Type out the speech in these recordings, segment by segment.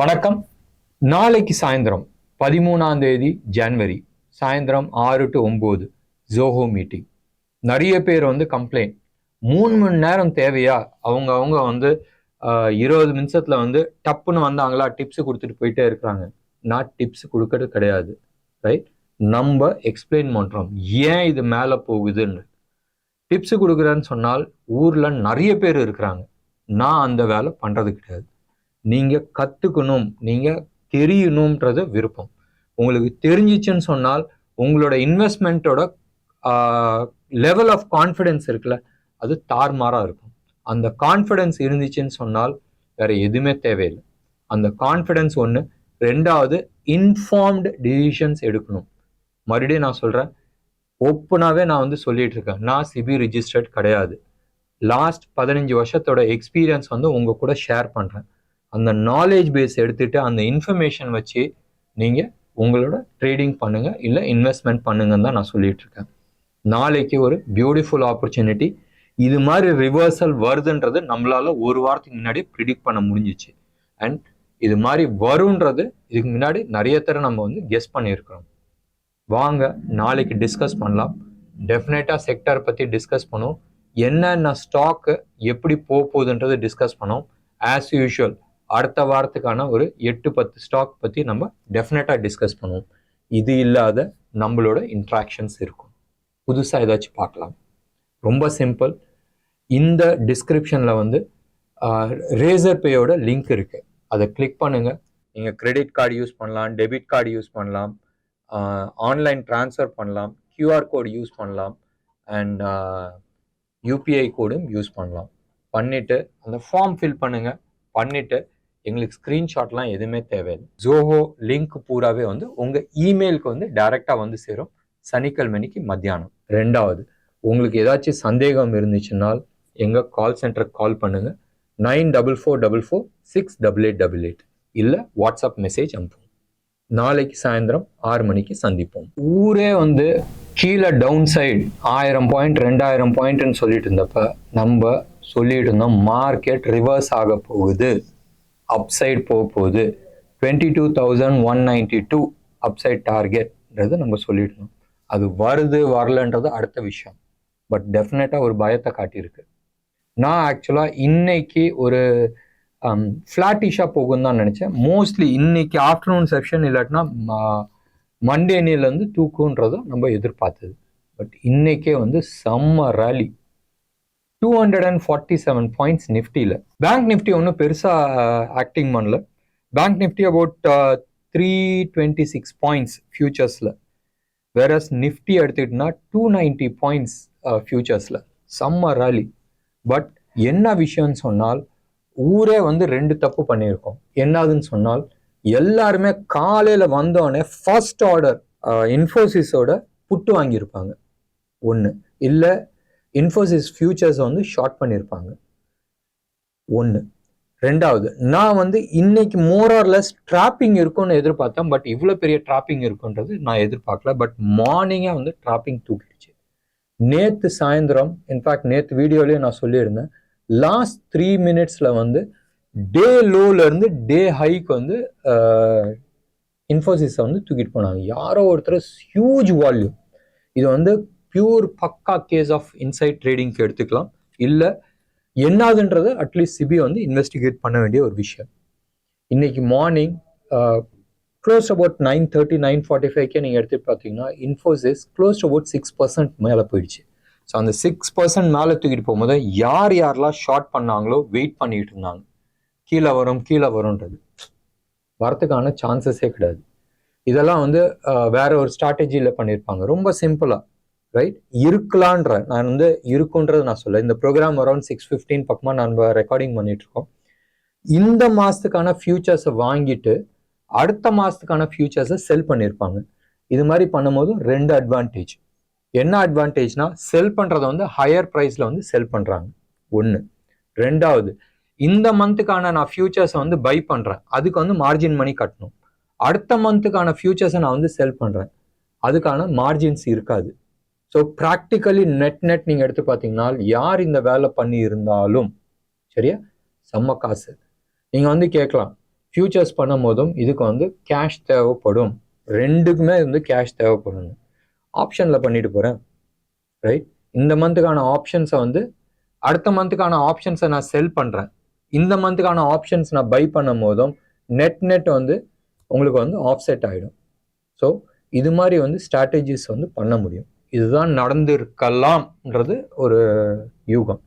வணக்கம். நாளைக்கு சாயந்தரம் பதிமூணாம் தேதி ஜனவரி. சாயந்தரம் ஆறு டு ஒம்பது ஜோஹோ மீட்டிங் நிறைய பேர் வந்து கம்ப்ளைண்ட் மூணு மணி நேரம் தேவையா? அவங்க அவங்க வந்து இருபது நிமிஷத்தில் வந்து டப்புன்னு வந்தாங்களா? டிப்ஸ் கொடுத்துட்டு போயிட்டே இருக்கிறாங்க. நான் டிப்ஸ் கொடுக்கறது கிடையாது. ரைட் நம்ம எக்ஸ்பிளைன் பண்ணுறோம் ஏன் இது மேலே போகுதுன்னு. டிப்ஸ் கொடுக்குறேன்னு சொன்னால் ஊரில் நிறைய பேர் இருக்கிறாங்க. நான் அந்த வேலை பண்ணுறது கிடையாது. நீங்கள் கற்றுக்கணும் நீங்கள் தெரியணுன்றது விருப்பம். உங்களுக்கு தெரிஞ்சிச்சுன்னு சொன்னால் உங்களோட இன்வெஸ்ட்மெண்ட்டோட லெவல் ஆஃப் கான்ஃபிடென்ஸ் இருக்குல்ல அது தார்மாராக இருக்கும். அந்த கான்ஃபிடென்ஸ் இருந்துச்சுன்னு சொன்னால் வேற எதுவுமே தேவையில்லை. அந்த கான்ஃபிடென்ஸ் ஒன்று ரெண்டாவது இன்ஃபார்ம்டு டிசிஷன்ஸ் எடுக்கணும். மறுபடியும் நான் சொல்கிறேன் ஓப்பனாகவே நான் வந்து சொல்லிட்டு இருக்கேன் நான் சிபி ரிஜிஸ்டர்ட் கிடையாது. லாஸ்ட் பதினஞ்சு வருஷத்தோட எக்ஸ்பீரியன்ஸ் வந்து உங்கள் கூட ஷேர் பண்ணுறேன் அந்த நாலேஜ் பேஸ் எடுத்துட்டு அந்த இன்ஃபர்மேஷன் வச்சு நீங்க உங்களோட ட்ரேடிங் பண்ணுங்க இல்லை இன்வெஸ்ட்மெண்ட் பண்ணுங்கன்னு தான் நான் சொல்லிட்டு இருக்கேன். நாளைக்கு ஒரு பியூட்டிஃபுல் ஆப்பர்ச்சுனிட்டி இது மாதிரி ரிவர்சல் வருதுன்றது நம்மளால ஒரு வாரத்துக்கு முன்னாடி ப்ரிடிக்ட் பண்ண முடிஞ்சிச்சு. அண்ட் இது மாதிரி வருன்றது இதுக்கு முன்னாடி நிறைய தடவை நம்ம வந்து கெஸ் பண்ணியிருக்கிறோம். வாங்க நாளைக்கு டிஸ்கஸ் பண்ணலாம். டெஃபினட்டாக செக்டர் பற்றி டிஸ்கஸ் பண்ணுவோம். என்னென்ன ஸ்டாக்கு எப்படி போக போகுதுன்றது டிஸ்கஸ் பண்ணோம் ஆஸ் யூஷுவல் அடுத்த வாரத்துக்கான ஒரு எட்டு பத்து ஸ்டாக் பற்றி நம்ம டெஃபினட்டாக டிஸ்கஸ் பண்ணுவோம். இது இல்லாத நம்மளோட இன்ட்ராக்ஷன்ஸ் இருக்கும். புதுசாக ஏதாச்சும் பார்க்கலாம். ரொம்ப சிம்பிள் இந்த டிஸ்கிரிப்ஷனில் வந்து ரேசர் பேயோட லிங்க் இருக்குது அதை கிளிக் பண்ணுங்கள் நீங்கள் கிரெடிட் கார்டு யூஸ் பண்ணலாம் டெபிட் கார்டு யூஸ் பண்ணலாம் ஆன்லைன் ட்ரான்ஸ்ஃபர் பண்ணலாம் கியூஆர் கோடு யூஸ் பண்ணலாம் அண்ட் யூபிஐ கோடும் யூஸ் பண்ணலாம். பண்ணிவிட்டு அந்த ஃபார்ம் ஃபில் பண்ணுங்க. பண்ணிட்டு எங்களுக்கு ஸ்க்ரீன்ஷாட்லாம் எதுவுமே தேவையில்லை. ஜோஹோ லிங்க் பூராவே வந்து உங்கள் இமெயிலுக்கு வந்து டைரெக்டாக வந்து சேரும். சனிக்கிழமைக்கு மத்தியானம். ரெண்டாவது உங்களுக்கு ஏதாச்சும் சந்தேகம் இருந்துச்சுன்னால் எங்கள் கால் சென்டருக்கு கால் பண்ணுங்கள் nine double four double four six double eight double eight. இல்லை வாட்ஸ்அப் மெசேஜ் அனுப்புவோம். நாளைக்கு சாயந்தரம் ஆறு மணிக்கு சந்திப்போம். ஊரே வந்து கீழே டவுன் சைடு ஆயிரம் பாயிண்ட் ரெண்டாயிரம் பாயிண்ட்னு சொல்லிட்டு இருந்தப்ப நம்ம சொல்லிட்டு இருந்தோம் மார்க்கெட் ரிவர்ஸ் ஆக போகுது. அப்சைட் போக போகுது twenty two thousand one ninety two upside டார்கெட்ன்றது நம்ம சொல்லிடணும். அது வருது வரலன்றது அடுத்த விஷயம். பட் டெஃபினட்டாக ஒரு பயத்தை காட்டியிருக்கு. நான் ஆக்சுவலாக இன்னைக்கு ஒரு um, ஃப்ளாட்டிஷாக போகும் தான் நினச்சேன். மோஸ்ட்லி இன்னைக்கு ஆஃப்டர்நூன் செக்ஷன் இல்லாட்டினா மண்டே அணியிலேருந்து தூக்குன்றதை நம்ம எதிர்பார்த்தது. பட் இன்னைக்கே வந்து செம்ம rally two hundred and forty seven points நிஃப்டியில் பேங்க் நிஃப்டி ஒன்றும் பெருசாக ஆக்டிங் பண்ணல. Bank Nifty about three twenty six points ஃபியூச்சர்ஸில் whereas Nifty எடுத்துக்கிட்டோன்னா டூ நைன்டி பாயிண்ட்ஸ் ஃபியூச்சர்ஸில் செம்ம ரேலி பட் என்ன விஷயம்னு சொன்னால் ஊரே வந்து ரெண்டு தப்பு பண்ணியிருக்கோம். என்னதுன்னு சொன்னால் எல்லாருமே காலையில் வந்தோடனே ஃபர்ஸ்ட் ஆர்டர் இன்ஃபோசிஸோட uh, புட்டு வாங்கியிருப்பாங்க. ஒன்று இல்லை இன்ஃபோசிஸ் ஃபியூச்சர்ஸை வந்து ஷார்ட் பண்ணியிருப்பாங்க ஒன்று ரெண்டாவது நான் வந்து இன்னைக்கு மோரார்லெஸ் ட்ராப்பிங் இருக்கும்னு எதிர்பார்த்தேன். பட் இவ்வளோ பெரிய ட்ராப்பிங் இருக்குன்றது நான் எதிர்பார்க்கல. பட் மார்னிங்கே வந்து ட்ராப்பிங் தூக்கிடுச்சு. நேற்று சாயந்தரம் இன்ஃபேக்ட் நேற்று வீடியோலேயே நான் சொல்லியிருந்தேன். லாஸ்ட் த்ரீ மினிட்ஸில் வந்து டே லோலேருந்து டே ஹைக்கு வந்து இன்ஃபோசிஸை வந்து தூக்கிட்டு போனாங்க. யாரோ ஒருத்தர் ஹியூஜ் வால்யூம் இது வந்து பியூர் பக்கா கேஸ் ஆஃப் இன்சைட் ட்ரேடிங்க்கு எடுத்துக்கலாம். இல்லை என்னதுன்றது அட்லீஸ்ட் சிபி வந்து இன்வெஸ்டிகேட் பண்ண வேண்டிய ஒரு விஷயம். இன்னைக்கு morning close about nine thirty nine forty ஃபைவ்க்கே நீங்கள் எடுத்து பார்த்தீங்கன்னா Infosys close about six percent மேலே போயிடுச்சு. ஸோ அந்த சிக்ஸ் பர்சன்ட் மேலே தூக்கிட்டு போகும்போது யார் யாரெல்லாம் ஷார்ட் பண்ணாங்களோ வெயிட் பண்ணிட்டு இருந்தாங்க. கீழே வரும் கீழே வரும்ன்றது. வரத்துக்கான சான்சஸே கிடையாது. இதெல்லாம் வந்து வேற ஒரு ஸ்ட்ராட்டஜியில் பண்ணியிருப்பாங்க ரொம்ப சிம்பிளாக ரைட் இருக்கலான்ற நான் வந்து இருக்குன்றது நான் சொல்ல இந்த ப்ரோக்ராம் அரௌண்ட் சிக்ஸ் ஃபிஃப்டீன் பக்கமாக நம்ம ரெக்கார்டிங் பண்ணிட்டு இருக்கோம் இந்த மாதத்துக்கான ஃபியூச்சர்ஸை வாங்கிட்டு அடுத்த மாதத்துக்கான ஃபியூச்சர்ஸை செல் பண்ணியிருப்பாங்க இது மாதிரி பண்ணும்போது ரெண்டு அட்வான்டேஜ் என்ன அட்வான்டேஜ்னா செல் பண்ணுறதை வந்து ஹையர் ப்ரைஸில் வந்து செல் பண்ணுறாங்க ஒன்று ரெண்டாவது இந்த மந்த்துக்கான நான் ஃபியூச்சர்ஸை வந்து பை பண்ணுறேன் அதுக்கு வந்து மார்ஜின் மணி கட்டணும். அடுத்த மந்த்துக்கான ஃபியூச்சர்ஸை நான் வந்து செல் பண்ணுறேன் அதுக்கான மார்ஜின்ஸ் இருக்காது. ஸோ ப்ராக்டிக்கலி நெட் நெட் நீங்கள் எடுத்து பார்த்தீங்கன்னா யார் இந்த வேலை பண்ணி இருந்தாலும் சரியா? செம்ம காசு. நீங்கள் வந்து கேட்கலாம். ஃபியூச்சர்ஸ் பண்ணும் போதும் இதுக்கு வந்து கேஷ் தேவைப்படும். ரெண்டுக்குமே வந்து கேஷ் தேவைப்படும் ஆப்ஷனில் பண்ணிட்டு போகிறேன் ரைட் இந்த மந்த்துக்கான ஆப்ஷன்ஸை வந்து அடுத்த மந்த்துக்கான ஆப்ஷன்ஸை நான் செல் பண்ணுறேன் இந்த மந்த்துக்கான ஆப்ஷன்ஸ் நான் பை பண்ணும் போதும் நெட் நெட் வந்து உங்களுக்கு வந்து ஆஃப்செட் ஆகிடும் ஸோ இது மாதிரி வந்து ஸ்ட்ராட்டஜிஸ் வந்து பண்ண முடியும். இதுதான் நடந்திருக்கலாம்ன்றது ஒரு யூகம்.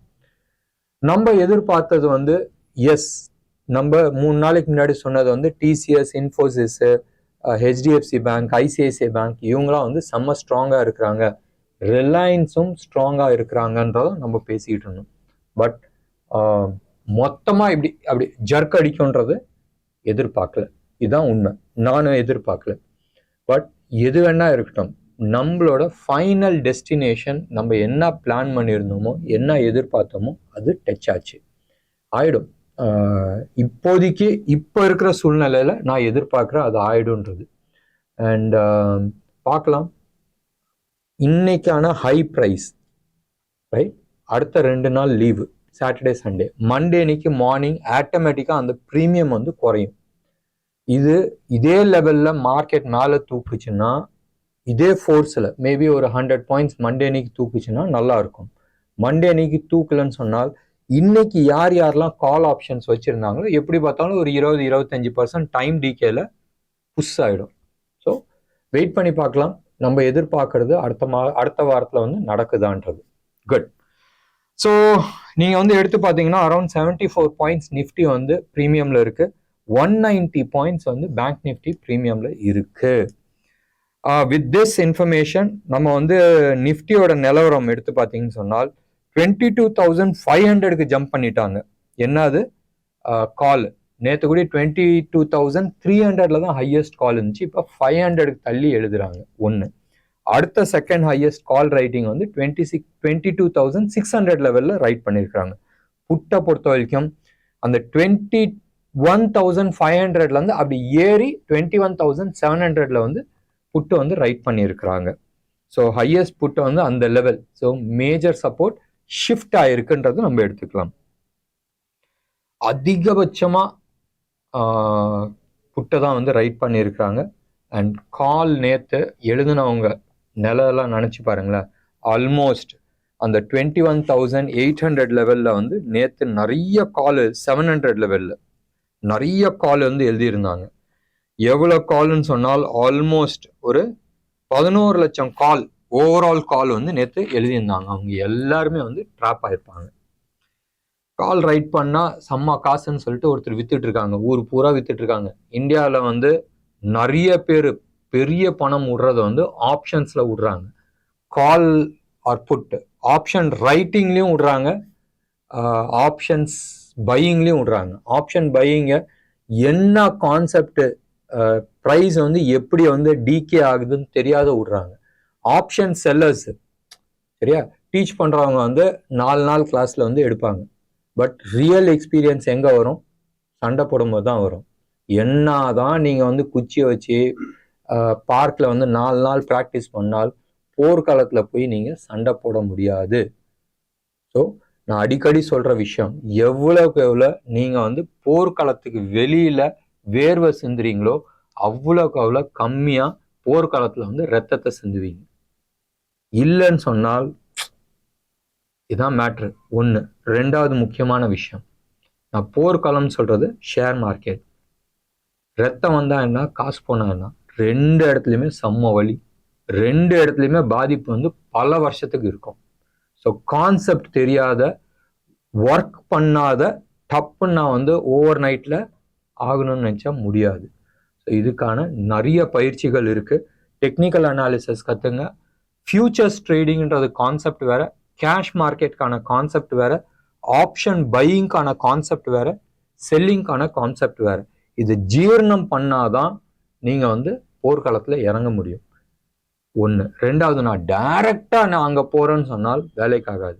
நம்ம எதிர்பார்த்தது வந்து எஸ் நம்ம மூணு நாளைக்கு முன்னாடி சொன்னது வந்து TCS Infosys HDFC bank ICICI bank இவங்களாம் வந்து செம்ம ஸ்ட்ராங்காக இருக்கிறாங்க. ரிலையன்ஸும் ஸ்ட்ராங்காக இருக்கிறாங்கன்றதும் நம்ம பேசிக்கிட்டு இருந்தோம். பட் மொத்தமாக இப்படி அப்படி ஜர்க் அடிக்கும்ன்றது எதிர்பார்க்கல. இதுதான் உண்மை. நானும் எதிர்பார்க்கல. பட் எது வேணா இருக்கட்டும். நம்மளோட ஃபைனல் டெஸ்டினேஷன் நம்ம என்ன பிளான் பண்ணியிருந்தோமோ என்ன எதிர்பார்த்தோமோ அது டச் ஆச்சு. ஆயிடும். இப்போதைக்கு இப்போ இருக்கிற சூழ்நிலையில் நான் எதிர்பார்க்குறேன் அது ஆயிடும்ன்றது. அண்ட் பார்க்கலாம். இன்னைக்கான ஹை ப்ரைஸ் ரைட் அடுத்த ரெண்டு நாள் லீவு சாட்டர்டே சண்டே மண்டே அன்னைக்கு மார்னிங் ஆட்டோமேட்டிக்காக அந்த ப்ரீமியம் வந்து குறையும். இது இதே லெவலில் மார்க்கெட் மேலே தூக்குச்சுன்னா இதே ஃபோர்ஸில் மேபி ஒரு ஹண்ட்ரட் பாயிண்ட்ஸ் மண்டே அன்னைக்கு தூக்குச்சுன்னா நல்லா இருக்கும். மண்டே அன்னைக்கு தூக்கலன்னு சொன்னால் இன்னைக்கு யார் யாரெல்லாம் கால் ஆப்ஷன்ஸ் வச்சுருந்தாங்களோ எப்படி பார்த்தாலும் ஒரு இருபது இருபத்தஞ்சி பர்சன்ட் டைம் டிகேல புஷ் ஆகிடும் ஸோ வெயிட் பண்ணி பார்க்கலாம். நம்ம எதிர்பார்க்கறது அடுத்த மா அடுத்த வாரத்தில் வந்து நடக்குதான்றது. குட் ஸோ நீங்கள் வந்து எடுத்து பார்த்தீங்கன்னா around seventy four points Nifty வந்து ப்ரீமியமில் இருக்குது ஒன் நைன்டி பாயிண்ட்ஸ் வந்து பேங்க் நிஃப்டி ப்ரீமியமில் இருக்குது வித் திஸ் இன்ஃபர்மேஷன் நம்ம வந்து நிஃப்டியோட நிலவரம் எடுத்து பார்த்தீங்கன்னு சொன்னால் டுவெண்ட்டி டூ தௌசண்ட் ஃபைவ் ஹண்ட்ரடுக்கு ஜம்ப் பண்ணிட்டாங்க. என்னது? கால் நேற்று கூட டுவெண்ட்டி டூ தௌசண்ட் த்ரீ ஹண்ட்ரட்ல தான் ஹையஸ்ட் கால் இருந்துச்சு. இப்போ ஃபைவ் ஹண்ட்ரடுக்கு தள்ளி எழுதுறாங்க. ஒன்று அடுத்த செகண்ட் ஹையஸ்ட் கால் ரைட்டிங் வந்து twenty six twenty two thousand six hundred லெவலில் ரைட் பண்ணியிருக்காங்க புட்டை பொறுத்த வரைக்கும் அந்த டுவெண்ட்டி ஒன் தௌசண்ட் ஃபைவ் ஹண்ட்ரட்லேருந்து அப்படி ஏறி டுவெண்ட்டி ஒன் தௌசண்ட் செவன் ஹண்ட்ரட்ல வந்து புட்டு வந்து ரைட் பண்ணியிருக்கிறாங்க. ஸோ ஹையஸ்ட் புட்டு வந்து அந்த level so major support shift ஆயிருக்குன்றது நம்ம எடுத்துக்கலாம். அதிகபட்சமாக புட்டை தான் வந்து ரைட் பண்ணியிருக்கிறாங்க. அண்ட் கால் நேற்று எழுதினவங்க நிலையெல்லாம் நினச்சி பாருங்களேன். ஆல்மோஸ்ட் அந்த twenty one thousand eight hundred லெவலில் வந்து நேற்று நிறைய கால் செவன் ஹண்ட்ரட் லெவலில் நிறைய கால் வந்து எழுதியிருந்தாங்க. எவ்வளோ கால்னு சொன்னால் ஆல்மோஸ்ட் ஒரு பதினோரு லட்சம் கால் ஓவரால் கால் வந்து நேற்று எழுதியிருந்தாங்க. அவங்க எல்லாருமே வந்து ட்ராப் ஆயிருப்பாங்க. கால் ரைட் பண்ணால் செம்ம காசுன்னு சொல்லிட்டு ஒருத்தர் வித்துட்டு இருக்காங்க. ஊர் பூரா வித்துட்டு இருக்காங்க. இந்தியாவில் வந்து நிறைய பேர் பெரிய பணம் விடுறத வந்து ஆப்ஷன்ஸில் விடுறாங்க. கால் ஆர் புட் ஆப்ஷன் ரைட்டிங்லேயும் விடுறாங்க ஆப்ஷன்ஸ் பையிங்லேயும் விடுறாங்க. ஆப்ஷன் பையிங்க என்ன கான்செப்ட் ப்ரைஸ் வந்து எப்படி வந்து டீகே ஆகுதுன்னு தெரியாத விடுறாங்க. ஆப்ஷன் செல்லர்ஸ் சரியா? டீச் பண்ணுறவங்க வந்து நாலு நாள் கிளாஸில் வந்து எடுப்பாங்க. பட் ரியல் எக்ஸ்பீரியன்ஸ் எங்கே வரும்? சண்டை போடும்போது தான் வரும். என்ன தான் நீங்கள் வந்து குச்சியை வச்சு பார்க்கில் வந்து நாலு நாள் ப்ராக்டிஸ் பண்ணால் போர்க்காலத்தில் போய் நீங்கள் சண்டை போட முடியாது. ஸோ நான் அடிக்கடி சொல்கிற விஷயம் எவ்வளோக்கு எவ்வளோ நீங்கள் வந்து போர்க்களத்துக்கு வெளியில் வேர்வை சிந்துறீங்களோ அவ்வளோக்கு அவ்வளோ கம்மியாக போர்க்காலத்தில் வந்து ரத்தத்தை சிந்துவீங்க. இல்லைன்னு சொன்னால் இதான் மேட்ரு ஒன்று ரெண்டாவது முக்கியமான விஷயம். நான் போர்க்காலம்னு சொல்கிறது ஷேர் மார்க்கெட் ரத்தம் வந்தால் என்ன காசு போனால் என்ன? ரெண்டு இடத்துலையுமே செம்ம வலி. ரெண்டு இடத்துலையுமே பாதிப்பு வந்து பல வருஷத்துக்கு இருக்கும். ஸோ கான்செப்ட் தெரியாத ஒர்க் பண்ணாத டப்புன்னு நான் வந்து ஓவர் நைட்டில் ஆகணும்னு நினச்சா முடியாது. ஸோ இதுக்கான நிறைய பயிற்சிகள் இருக்குது டெக்னிக்கல் அனாலிசிஸ் கற்றுங்க ஃபியூச்சர்ஸ் ட்ரேடிங்ன்றது கான்செப்ட் வேற. கேஷ் மார்க்கெட்டுக்கான கான்செப்ட் வேற. ஆப்ஷன் பையிங்க்கான கான்செப்ட் வேற. செல்லிங்க்கான கான்செப்ட் வேற. இது ஜீரணம் பண்ணாதான் நீங்கள் வந்து போர்க்களத்தில் இறங்க முடியும். ஒன்று ரெண்டாவது நான் டைரெக்டாக நான் அங்கே போகிறேன்னு சொன்னால் வேலைக்காகாது.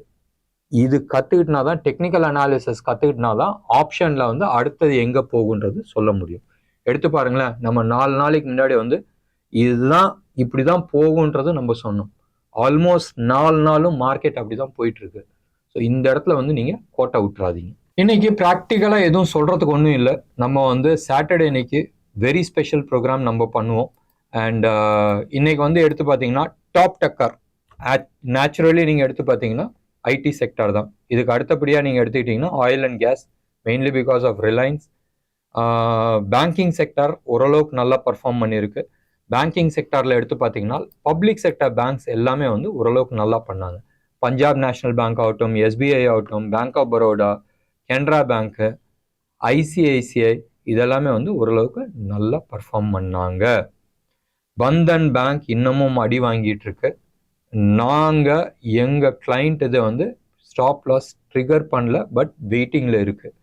இது கற்றுக்கிட்டனா தான் டெக்னிக்கல் அனாலிசிஸ் கற்றுக்கிட்டனா தான் ஆப்ஷனில் வந்து அடுத்தது எங்கே போகுன்றது சொல்ல முடியும். எடுத்து பாருங்களேன் நம்ம நாலு நாளைக்கு முன்னாடி வந்து இதுதான் இப்படி தான் போகுன்றது நம்ம சொன்னோம். ஆல்மோஸ்ட் நாலு நாளும் மார்க்கெட் அப்படி தான் போயிட்டுருக்கு. ஸோ இந்த இடத்துல வந்து நீங்கள் கோட்டை விட்டுறாதீங்க. இன்னைக்கு ப்ராக்டிக்கலாக எதுவும் சொல்கிறதுக்கு ஒன்றும் இல்லை. நம்ம வந்து சாட்டர்டே இன்னைக்கு வெரி ஸ்பெஷல் ப்ரோக்ராம் நம்ம பண்ணுவோம். அண்ட் இன்னைக்கு வந்து எடுத்து பார்த்தீங்கன்னா டாப் டக்கர் நேச்சுரலி நீங்கள் எடுத்து பார்த்தீங்கன்னா ஐடி செக்டார் தான். இதுக்கு அடுத்தபடியாக நீங்கள் எடுத்துக்கிட்டிங்கன்னா oil and gas mainly because of Reliance banking sector ஓரளவுக்கு நல்லா பர்ஃபார்ம் பண்ணியிருக்கு. பேங்கிங் செக்டாரில் எடுத்து பார்த்தீங்கன்னா பப்ளிக் செக்டர் பேங்க்ஸ் எல்லாமே வந்து ஓரளவுக்கு நல்லா பண்ணாங்க. பஞ்சாப் நேஷனல் பேங்க் ஆகட்டும் எஸ்பிஐ ஆகட்டும் bank of Baroda Canara bank ICICI இதெல்லாமே வந்து ஓரளவுக்கு நல்லா பர்ஃபார்ம் பண்ணாங்க. பந்தன் பேங்க் இன்னமும் அடி வாங்கிட்டு இருக்கு. நாங்கள் எங்கள் கிளைண்ட் இதை வந்து ஸ்டாப் லாஸ் ட்ரிகர் பண்ணல பட் வெயிட்டிங்கில் இருக்குது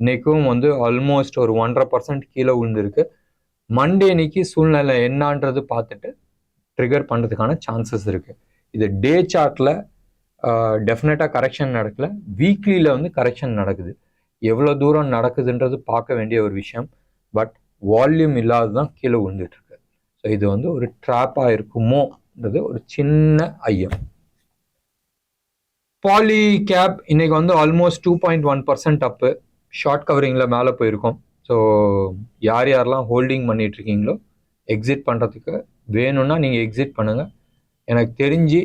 இன்றைக்கும் வந்து ஆல்மோஸ்ட் ஒரு ஒன்றரை பர்சன்ட் கீழே விழுந்திருக்கு. மண்டே இன்னைக்கு சூழ்நிலை என்னான்றது பார்த்துட்டு ட்ரிகர் பண்ணுறதுக்கான சான்சஸ் இருக்குது இது டே சார்ட்டில் டெஃபினட்டாக கரெக்ஷன் நடக்கல. வீக்லியில் வந்து கரெக்ஷன் நடக்குது. எவ்வளோ தூரம் நடக்குதுன்றது பார்க்க வேண்டிய ஒரு விஷயம். பட் வால்யூம் இல்லாதது தான் கீழே விழுந்துட்டுருக்கு ஸோ இது வந்து ஒரு ட்ராப்பாக இருக்குமோ அப்படின்றது ஒரு சின்ன ஐயம். பாலி கேப் இன்னைக்கு வந்து almost two point one percent up short கவரிங்கில் மேலே போயிருக்கோம். ஸோ யார் யாரெல்லாம் ஹோல்டிங் பண்ணிகிட்ருக்கீங்களோ எக்ஸிட் பண்ணுறதுக்கு வேணும்னா நீங்கள் எக்ஸிட் பண்ணுங்கள் எனக்கு தெரிஞ்சு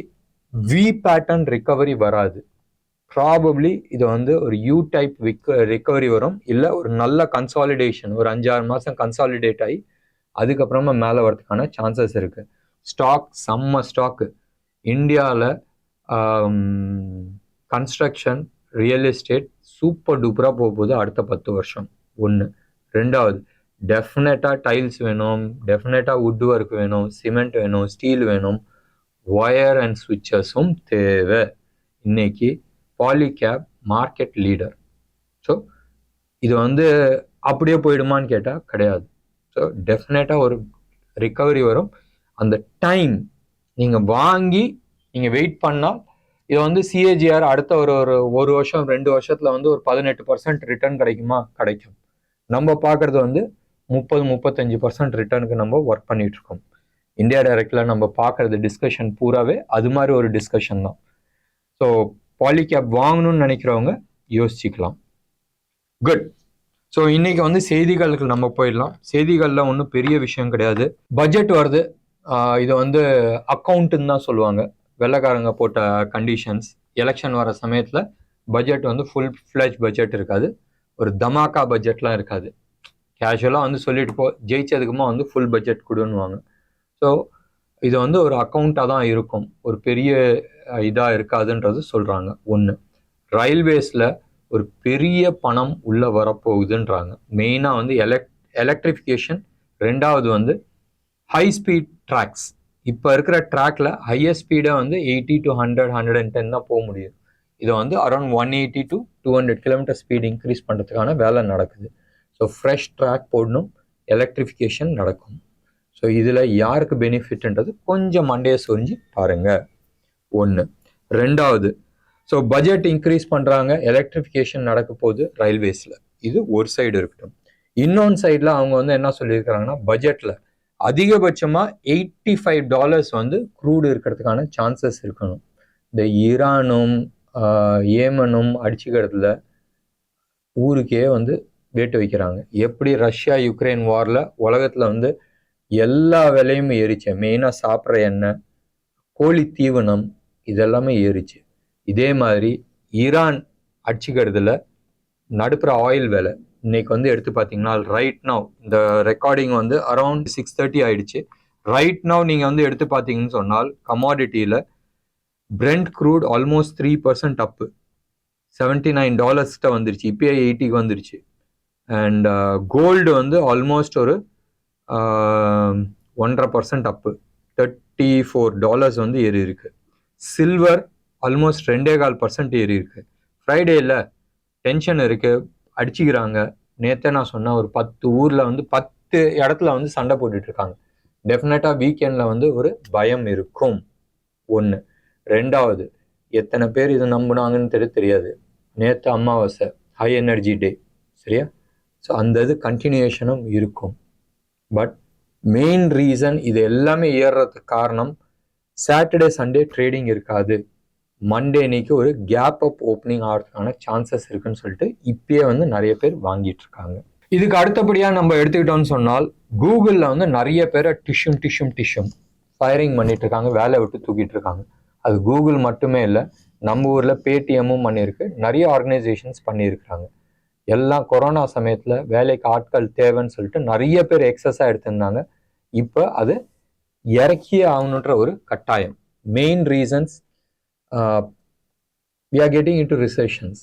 வி பேட்டர்ன் ரிக்கவரி வராது. ப்ராபப்ளி இது வந்து ஒரு யூ டைப் விக் ரிக்கவரி வரும். இல்லை ஒரு நல்ல கன்சாலிடேஷன் ஒரு அஞ்சாறு மாதம் கன்சாலிடேட் ஆகி அதுக்கப்புறமா மேலே வரதுக்கான சான்சஸ் இருக்குது ஸ்டாக் செம்ம ஸ்டாக்கு இந்தியாவில் கன்ஸ்ட்ரக்ஷன் ரியல் எஸ்டேட் சூப்பர் டூப்பராக போக போகுது அடுத்த பத்து வருஷம். ஒன்று ரெண்டாவது டெஃபினட்டாக டைல்ஸ் வேணும். டெஃபினட்டாக வுட் ஒர்க் வேணும். சிமெண்ட் வேணும். ஸ்டீல் வேணும். ஒயர் அண்ட் சுவிச்சஸும் தேவை. இன்னைக்கு பாலிகேப் மார்க்கெட் லீடர் ஸோ இது வந்து அப்படியே போயிடுமான்னு கேட்டால் கிடையாது. ஸோ டெஃபினட்டாக ஒரு ரிக்கவரி வரும். அந்த டைம் நீங்கள் வாங்கி நீங்கள் வெயிட் பண்ணால் இதை வந்து சிஏஜிஆர் அடுத்த ஒரு ஒரு ஒரு வருஷம் ரெண்டு வருஷத்தில் வந்து ஒரு பதினெட்டு பர்சன்ட் ரிட்டர்ன் கிடைக்குமா? கிடைக்கும். நம்ம பார்க்குறது வந்து முப்பது முப்பத்தஞ்சு பர்சன்ட் ரிட்டர்னுக்கு நம்ம ஒர்க் பண்ணிகிட்டு இருக்கோம் இந்தியா டைரக்டில் நம்ம பார்க்குறது டிஸ்கஷன் பூராவே அது மாதிரி ஒரு டிஸ்கஷன் தான். ஸோ பாலிகேப் வாங்கணும்னு நினைக்கிறவங்க யோசிச்சுக்கலாம். குட் ஸோ இன்னைக்கு வந்து செய்திகளுக்கு நம்ம போயிடலாம். செய்திகள்லாம் ஒன்றும் பெரிய விஷயம் கிடையாது. பட்ஜெட் வருது. இது வந்து அக்கௌண்ட்டுன்னு தான் சொல்லுவாங்க. வெள்ளைக்காரங்க போட்ட கண்டிஷன்ஸ் எலெக்ஷன் வர சமயத்தில் பட்ஜெட் வந்து ஃபுல் ஃப்ளெஜ் பட்ஜெட் இருக்காது. ஒரு தமாக்கா பட்ஜெட்லாம் இருக்காது. கேஷுவலாக வந்து சொல்லிட்டு போ ஜெயிச்சதுக்குமா வந்து ஃபுல் பட்ஜெட் கொடுன்னுவாங்க. ஸோ இது வந்து ஒரு அக்கௌண்ட்டாக தான் இருக்கும். ஒரு பெரிய இதாக இருக்காதுன்றது சொல்கிறாங்க ஒன்று ரயில்வேஸில் ஒரு பெரிய பணம் உள்ளே வரப்போகுதுன்றாங்க. மெயினாக வந்து எலக்ட் எலக்ட்ரிஃபிகேஷன் ரெண்டாவது வந்து ஹை ஸ்பீட் ட்ராக்ஸ் இப்போ இருக்கிற ட்ராக்ல ஹையஸ்ட் ஸ்பீடை வந்து eighty to hundred hundred and ten தான் போக முடியும். இதை வந்து around one eighty to two hundred kilometre speed increase பண்ணுறதுக்கான வேலை நடக்குது. ஸோ ஃப்ரெஷ் ட்ராக் போடணும் எலக்ட்ரிஃபிகேஷன் நடக்கும். ஸோ இதில் யாருக்கு பெனிஃபிட்ன்றது கொஞ்சம் மண்டையை சொரிஞ்சு பாருங்கள் ஒன்று ரெண்டாவது ஸோ பட்ஜெட் இன்க்ரீஸ் பண்ணுறாங்க எலக்ட்ரிஃபிகேஷன் நடக்க போகுது ரயில்வேஸில் இது ஒரு சைடு இருக்கட்டும். இன்னொன்று சைடில் அவங்க வந்து என்ன சொல்லியிருக்கிறாங்கன்னா பட்ஜெட்டில் அதிகபட்சமாக எயிட்டி ஃபைவ் டாலர்ஸ் வந்து க்ரூடு இருக்கிறதுக்கான சான்சஸ் இருக்கணும். இந்த ஈரானும் ஏமனும் அடிச்சுக்கிறதுல ஊருக்கே வந்து வேட்டு வைக்கிறாங்க. எப்படி ரஷ்யா யுக்ரைன் வாரில் உலகத்தில் வந்து எல்லா விலையும் ஏறிச்சு. மெயினாக சாப்பிட்ற எண்ணெய் கோழி தீவனம் இதெல்லாமே ஏறிச்சு. இதே மாதிரி ஈரான் அடிச்சுக்கிறதுல நடுப்புற ஆயில் விலை இன்னைக்கு வந்து எடுத்து பார்த்தீங்கன்னா ரைட் நவ் இந்த ரெக்கார்டிங் வந்து அரௌண்ட் சிக்ஸ் தேர்ட்டி ஆயிடுச்சு. ரைட் நவ் நீங்கள் வந்து எடுத்து பார்த்தீங்கன்னு சொன்னால் கமாடிட்டியில் brent crude almost three percent up seventy nine டாலர்ஸ்கிட்ட வந்துருச்சு. இப்பயே எயிட்டிக்கு வந்துருச்சு. அண்ட் கோல்டு uh, வந்து ஆல்மோஸ்ட் ஒரு um, ஒன்றரை percent up thirty four dollars வந்து ஏறி இருக்கு. சில்வர் ஆல்மோஸ்ட் ரெண்டே கால் பர்சன்ட் ஏறி இருக்கு. ஃப்ரைடேல டென்ஷன் இருக்குது அடிச்சுக்கிறாங்க. நேத்தே நான் சொன்னேன் ஒரு பத்து ஊரில் வந்து பத்து இடத்துல வந்து சண்டை போட்டுட்டு இருக்காங்க. டெஃபினட்டா வீக்கெண்ட்ல வந்து ஒரு பயம் இருக்கும். ஒன்று ரெண்டாவது எத்தனை பேர் இதை நம்புனாங்கன்னு தெரிய தெரியாது. நேற்று அமாவாசை ஹை எனர்ஜி டே சரியா? ஸோ அந்த இது கண்டினியூஷனும் இருக்கும். பட் மெயின் ரீசன் இது எல்லாமே ஏறுறதுக்கு காரணம் சாட்டர்டே சண்டே ட்ரேடிங் இருக்காது. மண்டே அன்னைக்கு ஒரு கேப் அப் ஓப்பனிங் ஆகிறதுக்கான சான்சஸ் இருக்குன்னு சொல்லிட்டு இப்பயே வந்து நிறைய பேர் வாங்கிட்டு இருக்காங்க. இதுக்கு அடுத்தபடியாக நம்ம எடுத்துக்கிட்டோம்னு சொன்னால் கூகுளில் வந்து நிறைய பேரை டிஷ்யூம் டிஷ்யூம் டிஷ்யூம் ஃபயரிங் பண்ணிட்டு இருக்காங்க வேலை விட்டு தூக்கிட்டு இருக்காங்க. அது கூகுள் மட்டுமே இல்லை நம்ம ஊரில் பேடிஎம்மும் பண்ணியிருக்கு நிறைய ஆர்கனைசேஷன்ஸ் பண்ணியிருக்கிறாங்க. எல்லாம் கொரோனா சமயத்தில் வேலைக்கு ஆட்கள் தேவைன்னு சொல்லிட்டு நிறைய பேர் எக்ஸஸாக எடுத்திருந்தாங்க. இப்போ அது இறக்கியே ஆகணுன்ற ஒரு கட்டாயம். Main reasons we are getting into recessions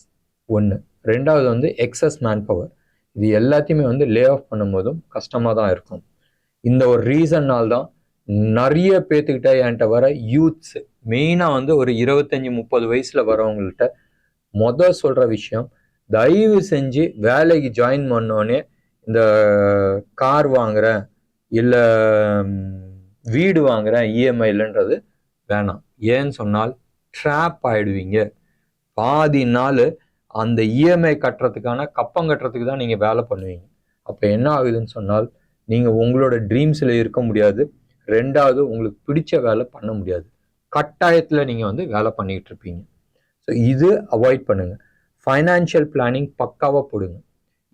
ஒன்று ரெண்டாவது வந்து எக்ஸஸ் மேன் பவர் இது எல்லாத்தையுமே வந்து லே ஆஃப் பண்ணும்போதும் கஷ்டமாக தான் இருக்கும். இந்த ஒரு ரீசன்னால் தான் நிறைய பேர்த்துக்கிட்ட என்கிட்ட வர யூத்ஸ் மெயினாக வந்து ஒரு இருபத்தஞ்சி முப்பது வயசில் வரவங்கள்ட்ட மொதல் சொல்கிற விஷயம் தயவு செஞ்சு வேலைக்கு ஜாயின் பண்ணோடனே இந்த கார் வாங்குறேன் இல்லை வீடு வாங்குகிறேன் E இஎம்ஐலன்றது வேணாம். ஏன்னு சொன்னால் ட்ராப் ஆயிடுவீங்க. பாதி நாள் அந்த இஎம்ஐ கட்டுறதுக்கான கப்பம் கட்டுறதுக்கு தான் நீங்கள் வேலை பண்ணுவீங்க. அப்போ என்ன ஆகுதுன்னு சொன்னால் நீங்கள் உங்களோட ட்ரீம்ஸில் இருக்க முடியாது. ரெண்டாவது உங்களுக்கு பிடிச்ச வேலை பண்ண முடியாது. கட்டாயத்தில் நீங்கள் வந்து வேலை பண்ணிக்கிட்டு இருப்பீங்க. ஸோ இது அவாய்ட் பண்ணுங்கள் ஃபைனான்ஷியல் பிளானிங் பக்காவாக போடுங்க.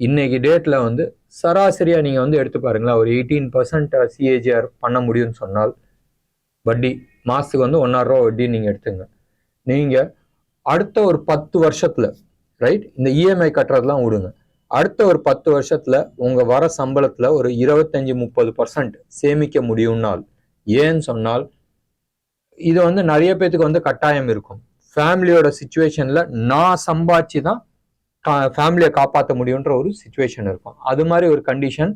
இன்றைக்கி டேட்டில் வந்து சராசரியாக நீங்கள் வந்து எடுத்து பாருங்களேன் ஒரு எயிட்டீன் பர்சன்ட் சிஏஜிஆர் பண்ண முடியும்னு சொன்னால் வட்டி மாதத்துக்கு வந்து ஒன்றாயிரம் ரூபா வட்டி நீங்கள் எடுத்துங்க. நீங்கள் அடுத்த ஒரு பத்து வருஷத்தில் ரைட் இந்த இஎம்ஐ கட்டுறதெல்லாம் விடுங்க. அடுத்த ஒரு பத்து வருஷத்துல உங்க வர சம்பளத்துல ஒரு இருபத்தஞ்சு முப்பது பர்சன்ட் சேமிக்க முடியும்னால் ஏன்னு சொன்னால் இது வந்து நிறைய பேத்துக்கு வந்து கட்டாயம் இருக்கும். ஃபேமிலியோட சுச்சுவேஷன்ல நான் சம்பாதிச்சு தான் ஃபேமிலியை காப்பாற்ற முடியுன்ற ஒரு சுச்சுவேஷன் இருக்கும். அது மாதிரி ஒரு கண்டிஷன்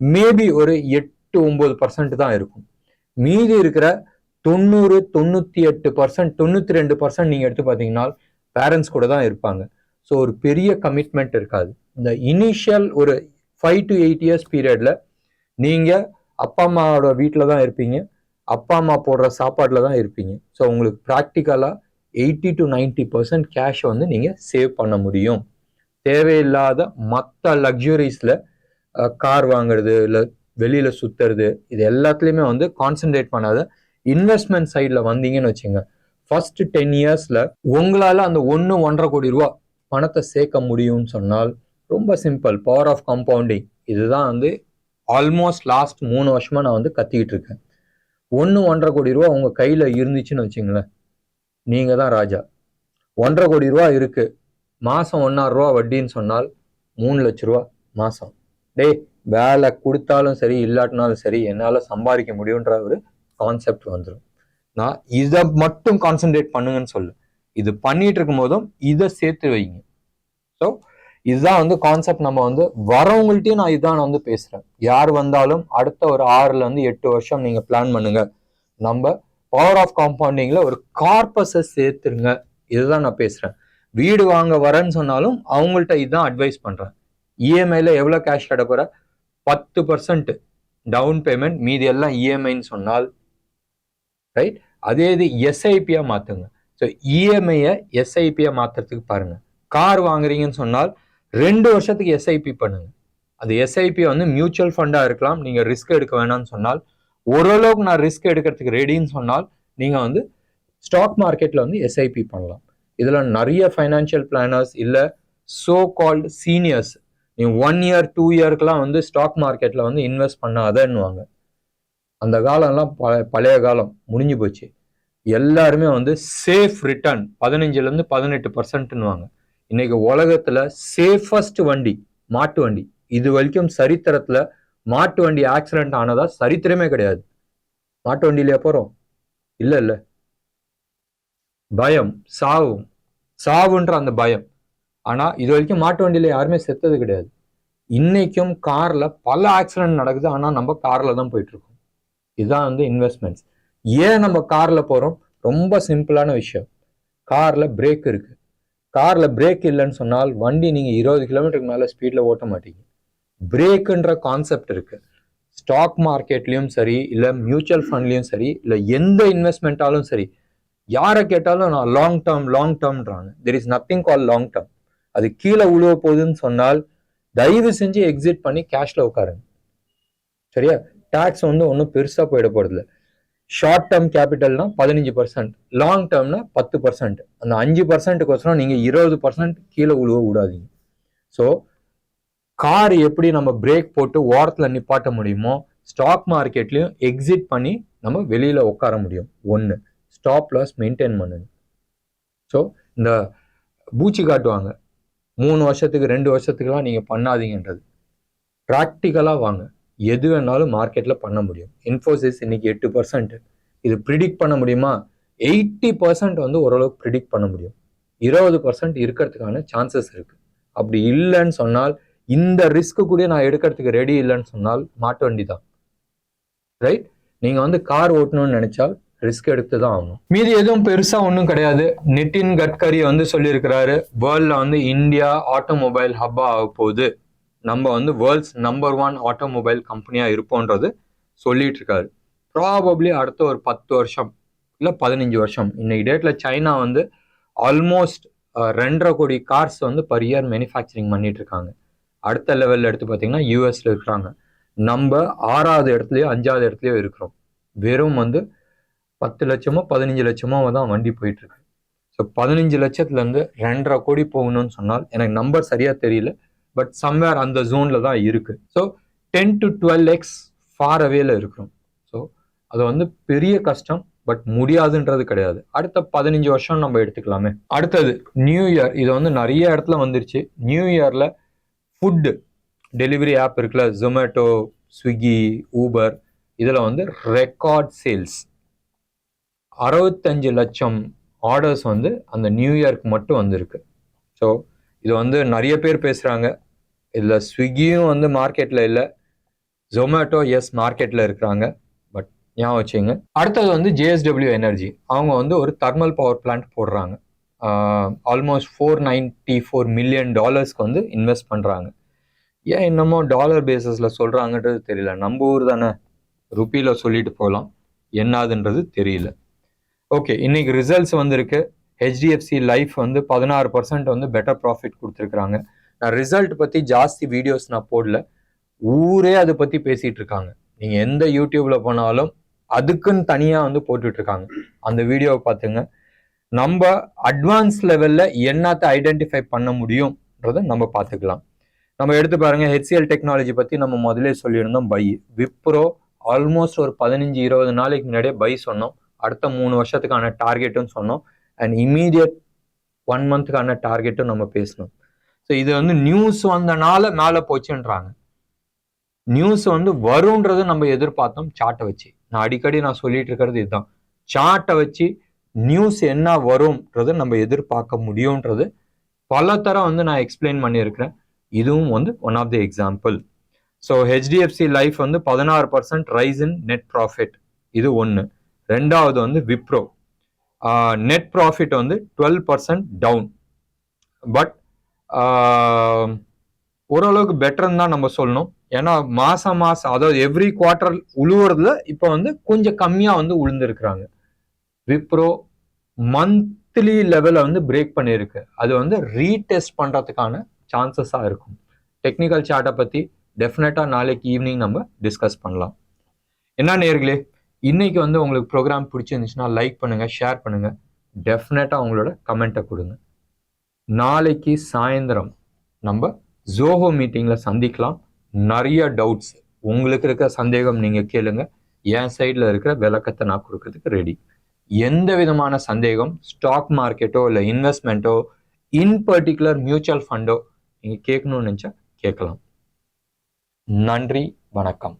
மேபி ஒரு எட்டு ஒன்பது பர்சன்ட் தான் இருக்கும். மீதி இருக்கிற தொண்ணூறு தொண்ணூற்றி எட்டு பர்சன்ட் தொண்ணூற்றி ரெண்டு பர்சன்ட் நீங்கள் எடுத்து பார்த்தீங்கன்னா பேரண்ட்ஸ் கூட தான் இருப்பாங்க. ஸோ ஒரு பெரிய கமிட்மெண்ட் இருக்காது. இந்த இனிஷியல் ஒரு ஃபைவ் டு எயிட் இயர்ஸ் பீரியடில் நீங்கள் அப்பா அம்மாவோட வீட்டில் தான் இருப்பீங்க. அப்பா அம்மா போடுற சாப்பாட்டில் தான் இருப்பீங்க. ஸோ உங்களுக்கு ப்ராக்டிக்கலாக eighty to ninety percent cash வந்து நீங்கள் சேவ் பண்ண முடியும். தேவையில்லாத மற்ற லக்ஸுரிஸில் கார் வாங்குறது இல்லை வெளியில் சுற்றுறது இது எல்லாத்துலேயுமே வந்து கான்சென்ட்ரேட் பண்ணாத இன்வெஸ்ட்மெண்ட் சைடில் வந்தீங்கன்னு வச்சுங்க ஃபர்ஸ்ட் டென் இயர்ஸில் உங்களால் அந்த ஒன்று ஒன்றரை கோடி ரூபா பணத்தை சேர்க்க முடியும்னு சொன்னால் ரொம்ப சிம்பிள் பவர் ஆஃப் கம்பவுண்டிங் இதுதான் வந்து ஆல்மோஸ்ட் லாஸ்ட் மூணு வருஷமாக நான் வந்து கத்திக்கிட்டு இருக்கேன். ஒன்று ஒன்றரை கோடி ரூபா உங்கள் கையில் இருந்துச்சுன்னு வச்சுங்களேன். நீங்கள் தான் ராஜா. ஒன்றரை கோடி ரூபா இருக்குது மாதம் ஒன்னாயிரம் ரூபா வட்டின்னு சொன்னால் மூணு லட்ச ரூபா மாதம் டேய் வேலை கொடுத்தாலும் சரி இல்லாட்டினாலும் சரி என்னால் சம்பாதிக்க முடியுன்ற ஒரு கான்செப்ட் வந்துடும் நான் இதை மட்டும் கான்சென்ட்ரேட் பண்ணுங்கன்னு சொல்லு. இது பண்ணிட்டு இருக்கும் போதும் இதை சேர்த்து வைங்க. ஸோ இதுதான் வந்து கான்செப்ட் நம்ம வந்து வரவங்கள்ட்டையும் நான் இதான் நான் வந்து பேசுறேன். யார் வந்தாலும் அடுத்த ஒரு ஆறுல இருந்து எட்டு வருஷம் நீங்க பிளான் பண்ணுங்க. நம்ம பவர் ஆஃப் காம்பவுண்டிங்ல ஒரு கார்பஸை சேர்த்துருங்க. இதுதான் நான் பேசுறேன். வீடு வாங்க வரேன்னு சொன்னாலும் அவங்கள்ட்ட இதுதான் அட்வைஸ் பண்றேன். இஎம்ஐயில் இஎம்ஐல எவ்வளோ கேஷ் கிடப்புற பத்து பர்சன்ட் டவுன் பேமெண்ட் மீதி எல்லாம் இஎம்ஐன்னு சொன்னால் ரைட் அதே இது எஸ்ஐபியாக மாற்றுங்க ஸோ இஎம்ஐயை எஸ்ஐபியாக மாற்றுறதுக்கு பாருங்கள் கார் வாங்குறீங்கன்னு சொன்னால் ரெண்டு வருஷத்துக்கு எஸ்ஐபி பண்ணுங்க. அது எஸ்ஐபி வந்து மியூச்சுவல் ஃபண்டாக இருக்கலாம். நீங்கள் ரிஸ்க் எடுக்க வேணாம்னு சொன்னால் ஓரளவுக்கு நான் ரிஸ்க் எடுக்கிறதுக்கு ரெடின்னு சொன்னால் நீங்கள் வந்து ஸ்டாக் மார்க்கெட்டில் வந்து எஸ்ஐபி பண்ணலாம். இதில் நிறைய ஃபைனான்ஷியல் பிளானர்ஸ் இல்லை சோ கால்டு சீனியர்ஸ் நீ ஒன் இயர் டூ இயர்க்குலாம் வந்து ஸ்டாக் மார்க்கெட்டில் வந்து இன்வெஸ்ட் பண்ணாதன்னுவாங்க. அந்த காலம்லாம் ப பழைய காலம் முடிஞ்சு போச்சு. எல்லாருமே வந்து சேஃப் ரிட்டர்ன் பதினஞ்சுலேருந்து பதினெட்டு பர்சன்ட்னுவாங்க இன்னைக்கு உலகத்தில் சேஃபஸ்ட் வண்டி மாட்டு வண்டி. இது வரைக்கும் சரித்திரத்தில் மாட்டு வண்டி ஆக்சிடென்ட் ஆனதா சரித்திரமே கிடையாது. மாட்டு வண்டியிலேயே போகிறோம் இல்லை இல்லை. பயம் சாவும். சாவுன்ற அந்த பயம். ஆனால் இது வரைக்கும் மாட்டு வண்டியில யாருமே செத்தது கிடையாது. இன்னைக்கும் காரில் பல ஆக்சிடென்ட் நடக்குது. ஆனால் நம்ம காரில் தான் போயிட்டுருக்கோம் இதுதான் வந்து இன்வெஸ்ட்மெண்ட்ஸ் ஏன் நம்ம காரில் போகிறோம் ரொம்ப சிம்பிளான விஷயம். காரில் பிரேக் இருக்குது காரில் பிரேக் இல்லைன்னு சொன்னால் வண்டி நீங்கள் இருபது கிலோமீட்டருக்கு மேலே ஸ்பீடில் ஓட்ட மாட்டீங்க. பிரேக்குன்ற கான்செப்ட் இருக்குது ஸ்டாக் மார்க்கெட்லேயும் சரி இல்லை மியூச்சுவல் ஃபண்ட்லேயும் சரி இல்லை எந்த இன்வெஸ்ட்மெண்ட்டாலும் சரி யாரை கேட்டாலும் நான் long term long டேர்ம்ன்றாங்க there is nothing call long term அது கீழே உழுவ போகுதுன்னு சொன்னால் தயவு செஞ்சு எக்ஸிட் பண்ணி கேஷில் உட்காருங்க. சரியா? டேக்ஸ் வந்து ஒன்றும் பெருசாக போயிட போறதில்ல. ஷார்ட் டேர்ம் கேபிட்டல்னா பதினஞ்சு பர்சன்ட் லாங் டேர்ம்னா பத்து பர்சன்ட் அந்த அஞ்சு பர்சன்ட்டுக்கோசரம் நீங்கள் இருபது பர்சன்ட் கீழே உழுவ விடாதீங்க. ஸோ கார் எப்படி நம்ம பிரேக் போட்டு ஓரத்தில் நிப்பாட்ட முடியுமோ ஸ்டாக் மார்க்கெட்லையும் எக்ஸிட் பண்ணி நம்ம வெளியில் உட்கார முடியும். ஒன்று ஸ்டாப் லாஸ் மெயின்டைன் பண்ணுங்க. ஸோ இந்த பூச்சி காட்டுவாங்க. மூணு வருஷத்துக்கு ரெண்டு வருஷத்துக்குலாம் நீங்கள் பண்ணாதீங்கன்றது. ப்ராக்டிக்கலாக வாங்க. எது வேணாலும் மார்க்கெட்டில் பண்ண முடியும். இன்ஃபோசிஸ் இன்னைக்கு எட்டு பர்சன்ட் இது ப்ரிடிக்ட் பண்ண முடியுமா? எயிட்டி பர்சன்ட் வந்து ஓரளவுக்கு ப்ரிடிக்ட் பண்ண முடியும். இருபது பர்சன்ட் இருக்கிறதுக்கான சான்சஸ் இருக்குது அப்படி இல்லைன்னு சொன்னால் இந்த ரிஸ்க்கு கூட நான் எடுக்கிறதுக்கு ரெடி இல்லைன்னு சொன்னால் மாட்டு வண்டி தான் ரைட் நீங்கள் வந்து கார் ஓட்டணும்னு நினைச்சால் ரிஸ்க் எடுத்து தான் ஆகணும். மீதி எதுவும் பெருசாக ஒன்றும் கிடையாது. நிட்டின் கட்கரி வந்து சொல்லியிருக்கிறாரு வேர்ல்டில் வந்து இந்தியா ஆட்டோமொபைல் ஹப்பா ஆக போகுது. நம்ம வந்து வேர்ல்ட்ஸ் நம்பர் ஒன் ஆட்டோமொபைல் கம்பெனியாக இருப்போன்றது சொல்லிட்டு இருக்காரு ப்ராபப்ளி அடுத்த ஒரு பத்து வருஷம் இல்லை பதினஞ்சு வருஷம். இன்னைக்கு டேட்டில் சைனா வந்து ஆல்மோஸ்ட் ரெண்டரை கோடி கார்ஸ் வந்து பர் இயர் மேனுஃபேக்சரிங் பண்ணிட்டு இருக்காங்க அடுத்த லெவலில் எடுத்து பார்த்தீங்கன்னா யூஎஸ்ல இருக்கிறாங்க. நம்ம ஆறாவது இடத்துலையோ அஞ்சாவது இடத்துலையோ இருக்கிறோம். வெறும் வந்து பத்து லட்சமோ பதினஞ்சு லட்சமோ தான் வண்டி போயிட்டு இருக்கு ஸோ பதினஞ்சு லட்சத்துலேருந்து ரெண்டரை கோடி போகணும்னு சொன்னால் எனக்கு நம்பர் சரியாக தெரியல. பட் சம்வேர் அந்த ஜோனில் தான் இருக்குது so ten to twelve X far அவேல இருக்கிறோம். ஸோ அது வந்து பெரிய கஷ்டம் பட் முடியாதுன்றது கிடையாது. அடுத்த பதினஞ்சு வருஷம் நம்ம எடுத்துக்கலாமே. அடுத்தது நியூ இயர் இது வந்து நிறைய இடத்துல வந்துருச்சு. நியூ இயரில் ஃபுட்டு டெலிவரி ஆப் இருக்குல்ல ஜொமேட்டோ ஸ்விக்கி ஊபர் இதில் வந்து ரெக்கார்ட் சேல்ஸ் அறுபத்தஞ்சு லட்சம் ஆர்டர்ஸ் வந்து அந்த நியூ இயர்க்கு மட்டும் வந்திருக்கு. ஸோ இது வந்து நிறைய பேர் பேசுகிறாங்க இல்லை ஸ்விக்கியும் வந்து மார்க்கெட்டில் இல்லை. ஜொமேட்டோ எஸ் மார்க்கெட்டில் இருக்கிறாங்க. பட் ஞாபகம் வச்சுங்க அடுத்தது வந்து ஜேஎஸ்டபிள்யூ எனர்ஜி அவங்க வந்து ஒரு தர்மல் பவர் பிளான்ட் போடுறாங்க. Almost four ninety four million டாலர்ஸ்க்கு வந்து இன்வெஸ்ட் பண்ணுறாங்க ஏன் இன்னமும் டாலர் பேசிஸில் சொல்கிறாங்கன்றது தெரியல. நம்ம ஊர் தானே. ருப்பியில் சொல்லிட்டு போகலாம். என்னதுன்றது தெரியல. ஓகே இன்னைக்கு ரிசல்ட்ஸ் வந்திருக்கு. ஹெச்டிஎஃப்சி லைஃப் வந்து பதினாறு பர்சன்ட் வந்து பெட்டர் ப்ராஃபிட் கொடுத்துருக்குறாங்க. நான் ரிசல்ட் பற்றி ஜாஸ்தி வீடியோஸ் நான் போடல. ஊரே அதை பற்றி பேசிகிட்டு இருக்காங்க. நீங்கள் எந்த யூடியூப்பில் போனாலும் அதுக்குன்னு தனியாக வந்து போட்டுட்டு இருக்காங்க. அந்த வீடியோவை பார்த்துங்க நம்ம அட்வான்ஸ் லெவலில் என்னத்தை ஐடென்டிஃபை பண்ண முடியும்ன்றதை நம்ம பார்த்துக்கலாம் நம்ம எடுத்து பாருங்கள் ஹெச்சிஎல் டெக்னாலஜி பற்றி நம்ம முதலே சொல்லியிருந்தோம் பை. விப்ரோ ஆல்மோஸ்ட் ஒரு பதினஞ்சு இருபது நாளைக்கு முன்னாடியே பை சொன்னோம். அடுத்த மூணு வருஷத்துக்கான டார்கெட்டும் சொன்னோம். அண்ட் இம்மீடியட் ஒன் மந்த்துக்கான டார்கெட்டும் நம்ம பேசணும் ஸோ இது வந்து நியூஸ் வந்தனால மேலே போச்சுன்றாங்க. நியூஸ் வந்து வரும்ன்றது நம்ம எதிர்பார்த்தோம் சார்ட்டை வச்சு. நான் அடிக்கடி நான் சொல்லிட்டு இருக்கிறது இதுதான். சார்ட்டை வச்சு நியூஸ் என்ன வரும்ன்றது நம்ம எதிர்பார்க்க முடியும்ன்றது பல தரம் வந்து நான் எக்ஸ்பிளைன் பண்ணியிருக்கிறேன். இதுவும் வந்து one of the example so HDFC life வந்து பதினாறு percent rise in net profit இது ஒன்று ரெண்டாவது வந்து விப்ரோ நெட் ப்ராஃபிட் வந்து டுவெல் பர்சன்ட் டவுன் பட் ஓரளவுக்கு பெட்டர்னு தான் நம்ம சொல்லணும். ஏன்னா மாசம் மாசம் அதாவது எவ்ரி குவார்டர் உழுவுறதுல இப்போ வந்து கொஞ்சம் கம்மியாக வந்து உளுந்துருக்குறாங்க விப்ரோ மந்த்லி லெவலில் வந்து பிரேக் பண்ணியிருக்கு. அது வந்து ரீடெஸ்ட் பண்ணுறதுக்கான சான்சஸாக இருக்கும். டெக்னிக்கல் சார்ட்டை பற்றி டெஃபினட்டாக நாளைக்கு ஈவினிங் நம்ம டிஸ்கஸ் பண்ணலாம். என்ன நேர்களே இன்னைக்கு வந்து உங்களுக்கு ப்ரோக்ராம் பிடிச்சிருந்துச்சுன்னா லைக் பண்ணுங்கள் ஷேர் பண்ணுங்கள் டெஃபினட்டாக உங்களோட கமெண்ட்டை கொடுங்க. நாளைக்கு சாயந்தரம் நம்ம ஜோஹோ மீட்டிங்கில் சந்திக்கலாம். நிறைய டவுட்ஸ் உங்களுக்கு இருக்க சந்தேகம் நீங்கள் கேளுங்க. என் சைடில் இருக்கிற விளக்கத்தை நான் கொடுக்கறதுக்கு ரெடி எந்த விதமான சந்தேகம்? ஸ்டாக் மார்க்கெட்டோ இல்லை இன்வெஸ்ட்மெண்ட்டோ இன் பர்டிகுலர் மியூச்சுவல் ஃபண்டோ நீங்கள் கேட்கணும்னு நினச்சா கேட்கலாம். நன்றி வணக்கம்.